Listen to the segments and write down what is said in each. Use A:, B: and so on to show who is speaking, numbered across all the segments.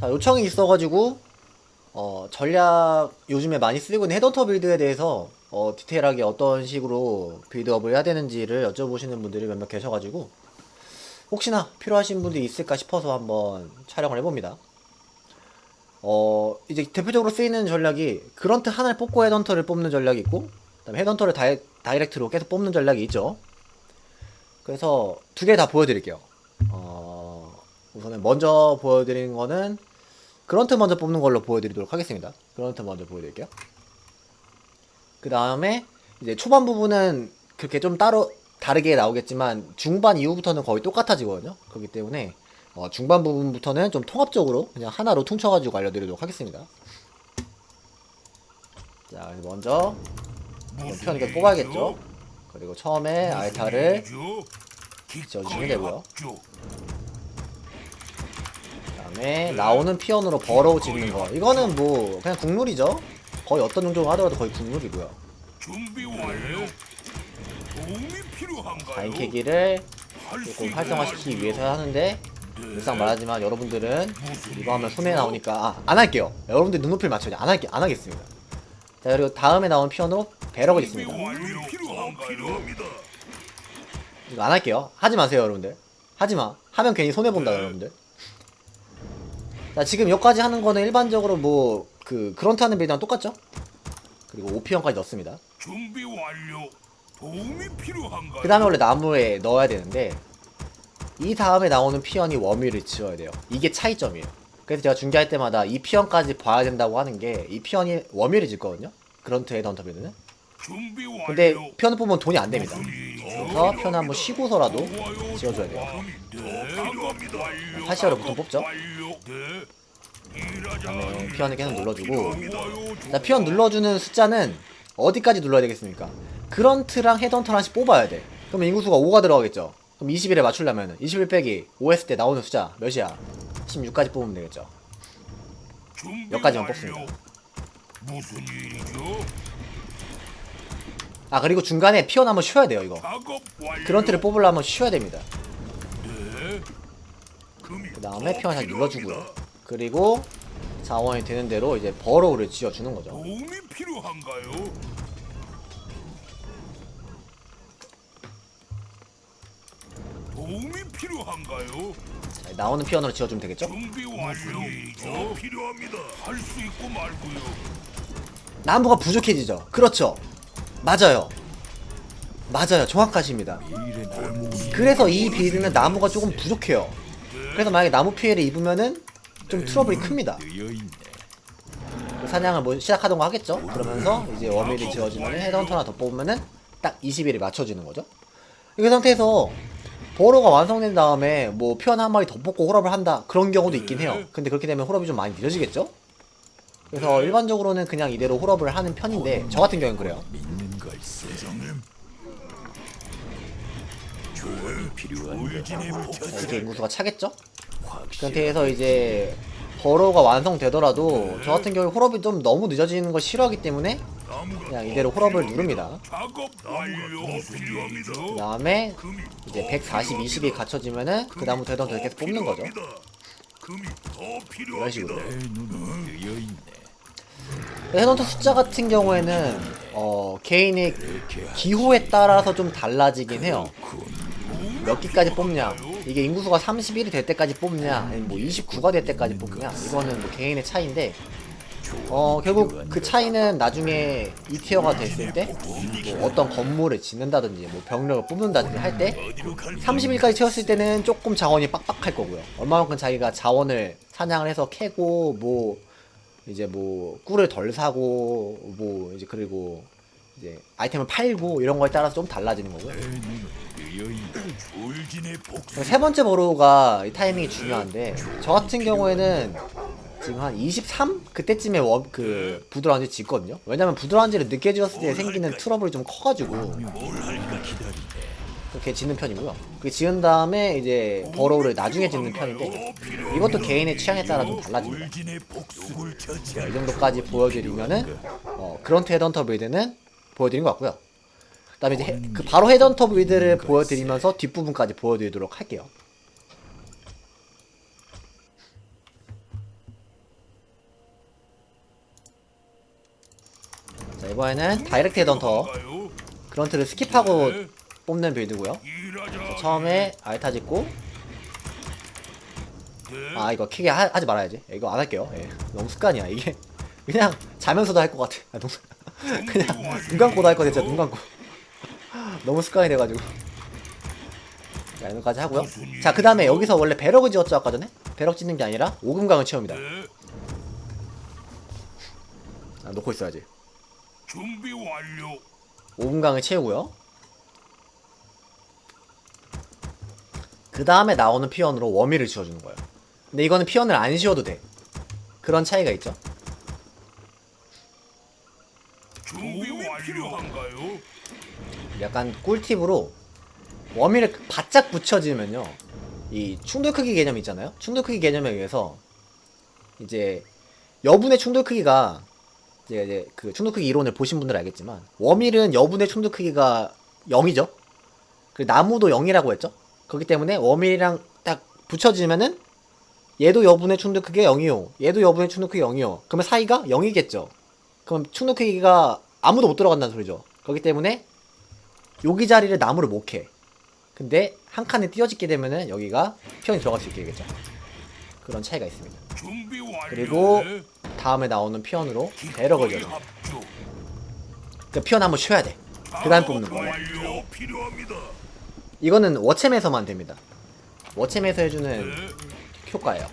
A: 자 요청이 있어가지고 어 전략 요즘에 많이 쓰고 있는 헤더터 빌드에 대해서 어 디테일하게 어떤 식으로 빌드업을 해야 되는지를 여쭤보시는 분들이 몇몇 계셔가지고 혹시나 필요하신 분들이 있을까 싶어서 한번 촬영을 해봅니다. 어 이제 대표적으로 쓰이는 전략이 그런트 하나를 뽑고 헤던터를 뽑는 전략이 있고 그다음에 헤던터를 다이, 다이렉트로 계속 뽑는 전략이 있죠. 그래서 두 개 다 보여드릴게요. 어 우선은 먼저 보여드리는 거는 그런트 먼저 뽑는 걸로 보여드리도록 하겠습니다. 그런트 먼저 보여드릴게요. 그 다음에 이제 초반 부분은 그렇게 좀 따로 다르게 나오겠지만 중반 이후부터는 거의 똑같아지거든요. 그렇기 때문에 어, 중반 부분부터는 좀 통합적으로 그냥 하나로 퉁쳐가지고 알려드리도록 하겠습니다. 자, 먼저 편하게 뽑아야겠죠. 그리고 처음에 알타를 지어주시면 되고요. 그다음에 나오는 피언으로 버러우 짓는 거. 이거는 뭐 그냥 국룰이죠. 거의 어떤 종종 하더라도 거의 국룰이고요.
B: 준비 완료. 도움이 필요한가요?
A: 다인캐기를
B: 할수
A: 조금 활성화시키기. 위해서 하는데 일상 말하지만 여러분들은 이거 하면 손해 나오니까 아, 안 할게요. 여러분들 눈높이를 맞춰야 돼. 안 할게 안 하겠습니다. 자 그리고 다음에 나온 피언으로 배럭을 짓습니다.
B: 준비 완료. 필요합니다.
A: 이거 안 할게요. 하지 마세요, 여러분들. 하지 마. 하면 괜히 손해 본다, 여러분들. 자 지금 여기까지 하는 거는 일반적으로 뭐 그 그런트 하는 빌드랑 똑같죠? 그리고 오피언까지 넣습니다.
B: 준비 완료. 도움이 필요한가요?
A: 그 다음에 원래 나무에 넣어야 되는데 이 다음에 나오는 피언이 워미를 지어야 돼요 이게 차이점이에요 그래서 제가 중계할 때마다 이 피언까지 봐야 된다고 하는 게 이 피언이 워미를 짓거든요
B: 준비 완료.
A: 근데 피언을 뽑으면 돈이 안 됩니다
B: 그래서
A: 그래서 피언 한번 쉬고서라도 지어줘야 돼요. 다시야로 보통 뽑죠. 그다음에 피언을 계속 눌러주고. 자 피언 눌러주는 숫자는 어디까지 눌러야 되겠습니까 그런트랑 헤던터 하나씩 뽑아야 돼 그러면 인구수가 5가 들어가겠죠 그럼 21에 맞추려면 21 빼기 5 했을 때 나오는 숫자 몇이야 16까지 뽑으면 되겠죠 여기까지만
B: 완료.
A: 뽑습니다.
B: 무슨 일이죠?
A: 아 그리고 중간에 피언 한번 쉬어야 돼요 이거. 그런트를 뽑으려면 쉬어야 됩니다
B: 네. 금이
A: 그 다음에 잘 눌러주고요. 그리고 자원이 되는 대로 이제 버로우를 지어주는 거죠
B: 도움이 필요한가요? 도움이 필요한가요?
A: 자, 나오는 피언으로 지어주면 되겠죠
B: 준비 완료. 더 필요합니다. 할 수 있고 말고요.
A: 나무가 부족해지죠 그렇죠 맞아요. 맞아요. 정확하십니다. 그래서 이 빌드는 나무가 조금 부족해요. 그래서 만약에 나무 피해를 입으면은 좀 트러블이 큽니다. 사냥을 뭐 시작하던 거 하겠죠? 그러면서 이제 워밀이 지어지면 헤드헌터 하나 더 뽑으면은 딱 20일에 맞춰지는 거죠. 이 상태에서 버로가 완성된 다음에 뭐 피어나 한 마리 더 뽑고 홀업을 한다 그런 경우도 있긴 해요. 근데 그렇게 되면 홀업이 좀 많이 늦어지겠죠? 그래서 일반적으로는 그냥 이대로 홀업을 하는 편인데 저 같은 경우는 그래요
B: 대장님. 조언이 필요한데.
A: 자, 이렇게 인구수가 차겠죠? 그 상태에서 이제 버로가 완성되더라도 저 같은 경우에 홀업이 좀 너무 늦어지는 걸 싫어하기 때문에 그냥 이대로 홀업을 누릅니다. 그 다음에 이제 140, 20이 갖춰지면은 그 다음부터 해던 계속 뽑는 거죠. 이런 식으로.
B: 필요합니 다.
A: 헤던터 숫자 같은 경우에는 어, 개인의 기호에 따라서 좀 달라지긴 해요. 몇 기까지 뽑냐, 이게 인구수가 31이 될 때까지 뽑냐, 아니면 뭐 29가 될 때까지 뽑냐, 이거는 뭐 개인의 차이인데, 어, 결국 그 차이는 나중에 2티어가 됐을 때, 뭐 어떤 건물을 짓는다든지, 뭐 병력을 뽑는다든지 할 때, 30일까지 채웠을 때는 조금 자원이 빡빡할 거고요. 얼마만큼 자기가 자원을 사냥을 해서 캐고, 뭐, 이제 뭐, 꿀을 덜 사고, 뭐, 이제 그리고, 이제 아이템을 팔고, 이런 거에 따라서 좀 달라지는 거고요. 세 번째 버로우가 이 타이밍이 중요한데 저 같은 경우에는 지금 한 23? 그때쯤에 워, 그 부드러운지 짓거든요 왜냐면 부드러운지를 늦게 지었을 때 생기는 트러블이 좀 커가지고 그렇게 짓는 편이고요. 그 지은 다음에 이제 버로우를 나중에 짓는 편인데 이것도 개인의 취향에 따라 좀 달라집니다. 이 정도까지 보여드리면은 어, 그런트 헤던터 빌드는 보여드린 것 같고요. 그 다음에 이제 해, 그 바로 헤던터 빌드를 보여드리면서 뒷부분까지 보여드리도록 할게요. 자 이번에는 다이렉트 헤던터 그런트를 스킵하고
B: 네.
A: 뽑는 빌드고요. 처음에 알타 짓고
B: 네.
A: 아 이거 킥에 하, 하지 말아야지 이거 안 할게요 예. 너무 습관이야 이게 그냥 자면서도 할 것 같아 아, 너무 그냥 눈 감고도 할 거 진짜 눈 감고 너무 습관이 돼가지고 자 여기까지 하고요 자그 다음에 여기서 원래 배럭을 지었죠 아까 전에 배럭 짓는 게 아니라 오금강을 채웁니다
B: 네.
A: 아, 놓고 있어야지
B: 준비 완료.
A: 오금강을 채우고요 그 다음에 나오는 피언으로 워미를 지어주는 거예요. 근데 이거는 피언을 안 씌워도 돼. 그런 차이가 있죠? 약간 꿀팁으로 워미를 바짝 붙여지면요. 이 충돌 크기 개념 있잖아요. 충돌 크기 개념에 의해서 이제 여분의 충돌 크기가 이제, 이제 그 충돌 크기 이론을 보신 분들 알겠지만 워밀은 여분의 충돌 크기가 0이죠. 그리고 나무도 0이라고 했죠 그렇기 때문에 워밀이랑 딱 붙여지면은 얘도 여분의 충돌 크기가 0이요 얘도 여분의 충돌 크기가 0이요 그러면 사이가 0이겠죠 그럼 충돌 크기가 아무도 못 들어간다는 소리죠 그렇기 때문에 여기 자리를 나무를 못 캐. 근데 한 칸에 띄어짓게 되면은 여기가 피언이 들어갈 수 있게 되겠죠. 그런 차이가 있습니다. 그리고
B: 네.
A: 다음에 나오는 피언으로 배럭을.
B: 합주.
A: 그 피언 한번 쉬어야 돼. 그 다음 뽑는 거예요. 이거는 워챔에서만 됩니다. 워챔에서 해주는
B: 네.
A: 효과예요.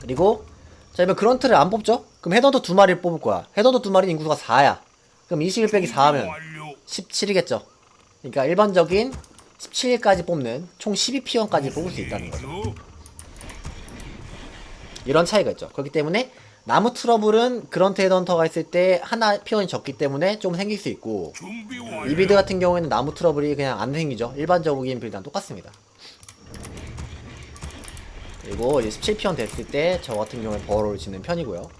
A: 그리고 자 이번 그런트를 안 뽑죠? 그럼 헤더도 두 마리를 뽑을 거야. 헤더도 두 마리 인구수가 4야. 그럼 21 빼기 4하면
B: 완료.
A: 17이겠죠. 그러니까 일반적인 17까지 뽑는 총 12피언까지 뽑을 수 있다는 거죠. 이런 차이가 있죠. 그렇기 때문에 나무 트러블은 그런트 헤던터가 있을 때 하나 피언이 적기 때문에 좀 생길 수 있고. 이 빌드 같은 경우에는 나무 트러블이 그냥 안 생기죠. 일반적인 빌드랑 똑같습니다. 그리고 이제 17피언 됐을 때 저 같은 경우에 버로를 짓는 편이고요.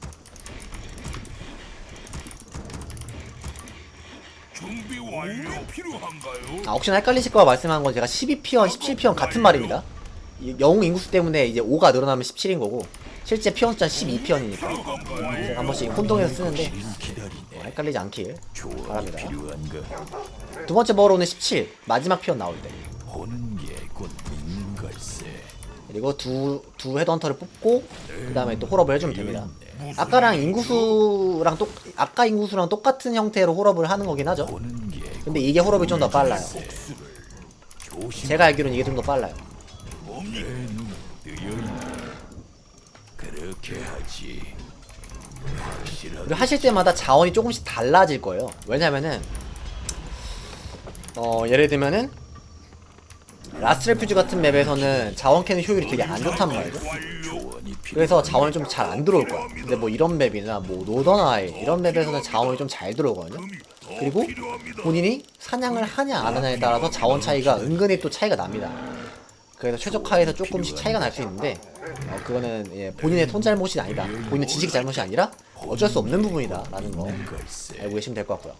B: 준비 완료 필요한가요?
A: 아, 혹시나 헷갈리실까봐 말씀한 건 제가 12피언, 17피언 같은 말입니다. 이 영웅 인구수 때문에 이제 5가 늘어나면 17인 거고 실제 피언 숫자는 12피언이니까 제가 한 번씩 혼동해서 쓰는데 어, 헷갈리지 않길 바랍니다. 두 번째 버로는 17 마지막 피언 나올 때. 그리고 두, 두 헤드헌터를 뽑고 그 다음에 또 홀업을 해주면 됩니다. 아까랑 인구수랑 똑 아까 인구수랑 똑같은 형태로 홀업을 하는 거긴 하죠. 근데 이게 홀업이 좀 더 빨라요. 제가 알기로는 이게 좀 더 빨라요.
C: 그렇게 하지. 확실하게
A: 하실 때마다 자원이 조금씩 달라질 거예요. 왜냐면은 어 예를 들면은 라스트 레퓨지 같은 맵에서는 자원 캐는 효율이 되게 안 좋단 말이죠. 그래서 자원이 좀 잘 안 들어올 거야. 근데 뭐 이런 맵이나 뭐 노던 아이 이런 맵에서는 자원이 좀 잘 들어오거든요. 그리고 본인이 사냥을 하냐 안 하냐에 따라서 자원 차이가 은근히 또 차이가 납니다. 그래서 최적화에서 조금씩 차이가 날 수 있는데 어, 그거는 예, 본인의 손 잘못이 아니다. 본인의 지식 잘못이 아니라 어쩔 수 없는 부분이다 라는 거
C: 걸세.
A: 알고 계시면 될 것 같고요.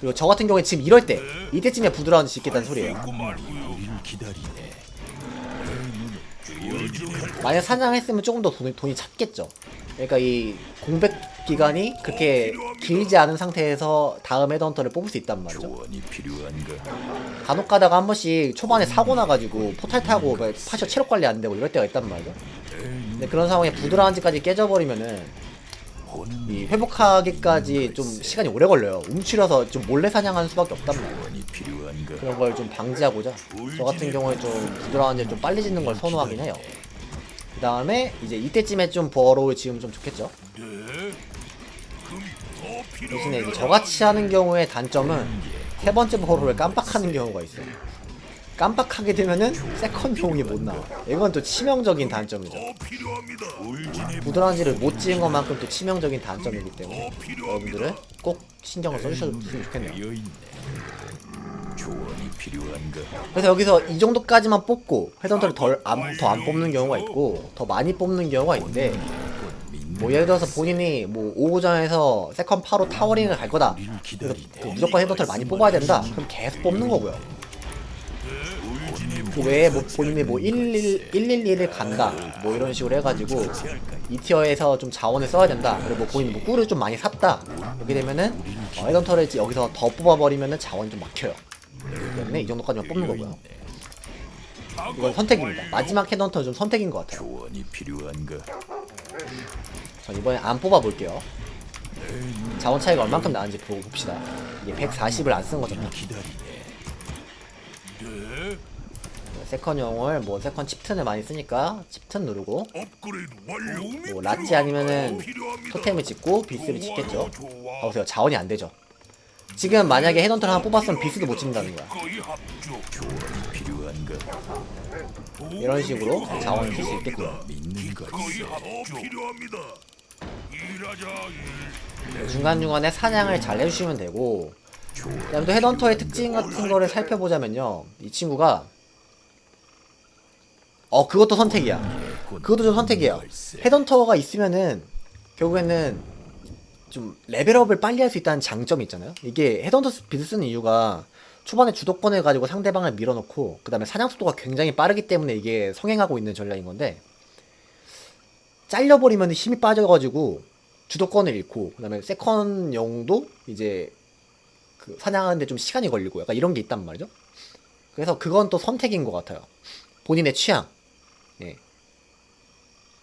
A: 그리고 저 같은 경우에 지금 이럴 때 이때쯤에 부드러운 짓 있겠다는 소리예요. 만약 사냥했으면 조금 더 돈이, 돈이 찼겠죠. 그러니까 이 공백 기간이 그렇게 길지 않은 상태에서 다음 헤드헌터를 뽑을 수 있단 말이죠. 간혹 가다가 한 번씩 초반에 사고 나가지고 포탈 타고 막 파셔 체력 관리 안 되고 이럴 때가 있단 말이죠. 근데 그런 상황에 부드러운 짓까지 깨져버리면은 이 회복하기까지 좀 시간이 오래 걸려요. 움츠려서 좀 몰래 사냥하는 수밖에 없단 말이에요. 그런 걸 좀 방지하고자 저 같은 경우에 좀 부드러운 짓좀 빨리 짓는 걸 선호하긴 해요. 그 다음에 이제 이때쯤에 좀 버로를 지으면 좀 좋겠죠. 대신에 이제 저같이 하는 경우의 단점은 세 번째 버로를 깜빡하는 경우가 있어요. 깜빡하게 되면은 세컨 용이 못 나와. 이건 또 치명적인 단점이죠.
B: 더 필요합니다. 울진이
A: 부드러운 지를 못 지은 것만큼 또 치명적인 단점이기 때문에. 여러분들은 꼭 신경을 써주셨으면 좋겠네요.
C: 조언이 필요한가?
A: 그래서 여기서 이 정도까지만 뽑고 헤드헌터를 덜더 안 뽑는 경우가 있고 더 많이 뽑는 경우가 있는데 뭐 예를 들어서 본인이 뭐 오고전에서 세컨 파로 타워링을 갈 거다. 그래서. 그 무조건 헤드헌터를 많이 뽑아야 된다. 그럼 계속 뽑는 거고요. 그 외에 뭐 본인이 뭐 111, 111을 간다 뭐 이런 식으로 해가지고 이 티어에서 좀 자원을 써야 된다 그리고 뭐 본인 뭐 꿀을 좀 많이 샀다 이렇게 되면은 어, 헤던터를 여기서 더 뽑아버리면은 자원이 좀 막혀요 때문에 이 정도까지만 뽑는 거고요 이건 선택입니다 마지막 헤던터는 좀 선택인 것 같아요
C: 조언이 필요한가?
A: 전 이번에 안 뽑아볼게요 자원 차이가 얼만큼 나는지 보고 봅시다 이게 140을 안 쓴 거잖아요.
C: 네.
A: 세컨용을 뭐 세컨 칩튼을 많이 쓰니까 칩튼 누르고. 뭐 라지 아니면은. 토템을 짓고 비스를 짓겠죠. 봐보세요 자원이 안 되죠 지금 만약에 헤던터를 하나 뽑았으면 비스도 못 짓는다는 거야? 이런 식으로 자원을 쓸 수 있겠고요
C: 믿는 것
B: 거의 합격. 필요합니다. 일하자 일.
A: 중간중간에 사냥을 잘 해주시면 되고 그다음에 또 헤던터의 특징 같은 거를 살펴보자면요 이 친구가 어 그것도 선택이야 그것도 좀 선택이에요 헤던터가 있으면은 결국에는 좀 레벨업을 빨리 할 수 있다는 장점이 있잖아요 이게 헤던터 비드 쓰는 이유가 초반에 주도권을 가지고 상대방을 밀어넣고 그 다음에 사냥 속도가 굉장히 빠르기 때문에 이게 성행하고 있는 전략인 건데 잘려버리면 힘이 빠져가지고 주도권을 잃고 그 다음에 세컨용도 이제 그 사냥하는데 좀 시간이 걸리고 약간 이런 게 있단 말이죠. 그래서 그건 또 선택인 것 같아요. 본인의 취향. 예.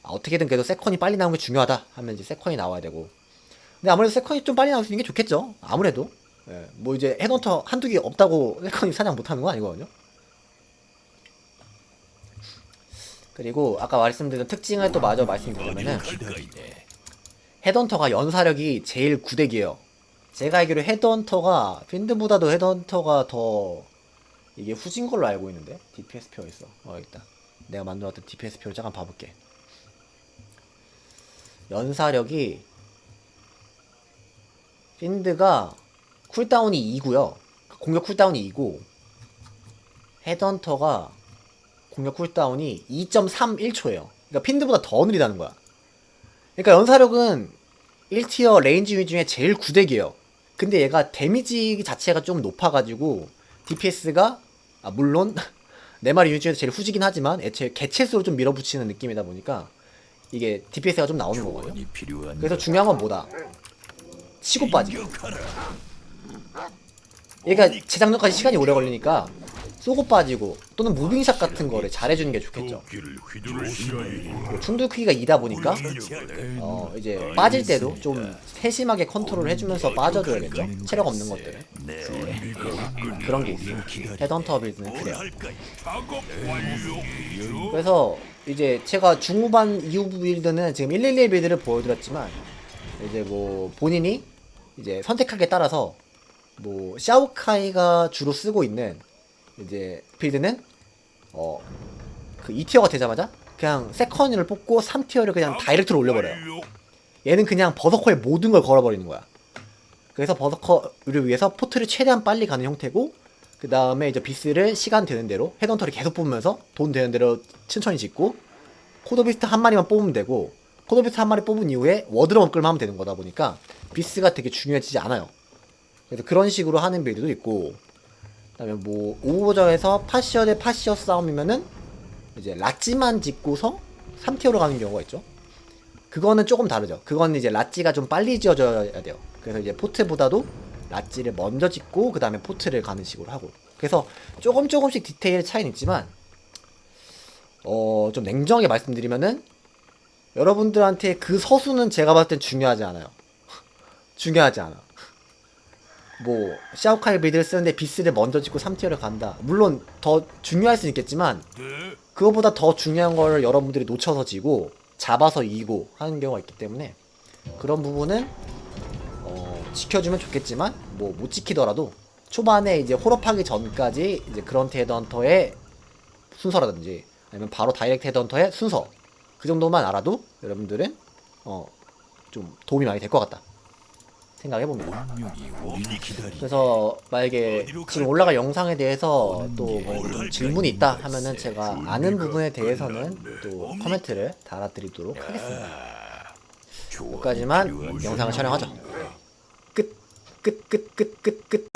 A: 아, 어떻게든 그래도 세컨이 빨리 나오는 게 중요하다 하면 이제 세컨이 나와야 되고. 근데 아무래도 세컨이 좀 빨리 나올 수 있는 게 좋겠죠. 아무래도. 예. 뭐 이제 헤던터 한두 개 없다고 세컨이 사냥 못 하는 건 아니거든요. 그리고 아까 말씀드린 특징을 또 마저 말씀드리자면은
C: 기다리네.
A: 헤던터가 연사력이 제일 구대기예요. 제가 알기로 헤던터가 핀드보다도 헤던터가 더 이게 후진 걸로 알고 있는데 DPS 표 있어. 어 있다. 내가 만들었던 DPS 표를 잠깐 봐볼게. 연사력이 핀드가 쿨다운이 2고요. 공격 쿨다운이 2고 헤던터가 공격 쿨다운이 2.31초예요. 그러니까 핀드보다 더 느리다는 거야. 그러니까 연사력은 1티어 레인지 유닛 중에 제일 구대기예요. 근데 얘가 데미지 자체가 좀 높아가지고 DPS가 아 물론 네 마리 유닛 중에서 제일 후지긴 하지만 애초에 개체수로 좀 밀어붙이는 느낌이다 보니까 이게 DPS가 좀 나오는 거거든요. 그래서 중요한 건 뭐다? 치고 빠지기. 얘가 재장전까지 시간이 오래 걸리니까 쏘고 빠지고 또는 무빙샷 같은 거를 잘해주는 게 좋겠죠. 뭐 충돌 크기가 2다 보니까 어 이제 빠질 때도 좀 세심하게 컨트롤 해주면서 빠져줘야겠죠. 체력 없는 것들은 그런 게 있어요. 헤던터 빌드는 그래요. 그래서 이제 제가 중후반 이후 빌드는 지금 111 빌드를 보여드렸지만 이제 뭐 본인이 이제 선택하기에 따라서 뭐 샤오카이가 주로 쓰고 있는 이제 빌드는 어그 2티어가 되자마자 그냥 세컨을 뽑고 3티어를 그냥 다이렉트로 올려버려요. 얘는 그냥 버서커의 모든 걸 걸어버리는 거야. 그래서 버서커를 위해서 포트를 최대한 빨리 가는 형태고 그 다음에 이제 비스를 시간 되는 대로 헤던터를 계속 뽑으면서 돈 되는 대로 천천히 짓고 코도비스트 한 마리만 뽑으면 되고 코도비스트 한 마리 뽑은 이후에 워드럼 끌만 하면 되는 거다 보니까 비스가 되게 중요해지지 않아요. 그래서 그런 식으로 하는 빌드도 있고 그다음에 뭐 오버저에서 파시어 대 파시어 싸움이면은 이제 라찌만 짓고서 3티어로 가는 경우가 있죠. 그거는 조금 다르죠. 그건 이제 라찌가 좀 빨리 지어져야 돼요. 그래서 이제 포트보다도 라찌를 먼저 짓고 그 다음에 포트를 가는 식으로 하고. 그래서 조금 조금씩 디테일 차이는 있지만 어 좀 냉정하게 말씀드리면은 여러분들한테 그 서수는 제가 봤을 땐 중요하지 않아요. 중요하지 않아. 뭐 샤오카이 빌드를 쓰는데 비스를 먼저 짓고 3티어를 간다. 물론 더 중요할 수 있겠지만
B: 네.
A: 그거보다 더 중요한 걸 여러분들이 놓쳐서 지고 잡아서 이기고 하는 경우가 있기 때문에 그런 부분은 어, 지켜주면 좋겠지만 뭐 못 지키더라도 초반에 이제 홀업하기 전까지 이제 그런트 헤드헌터의 순서라든지 아니면 바로 다이렉트 헤드헌터의 순서 그 정도만 알아도 여러분들은 어, 좀 도움이 많이 될 것 같다 생각해 봅니다. 그래서 만약에 지금 올라갈 영상에 대해서 또뭐 질문이 있다 하면은 제가 아는 부분에 대해서는 또 코멘트를 달아드리도록 하겠습니다. 여기까지만? 영상을 촬영하죠. 끝, 끝, 끝, 끝, 끝, 끝.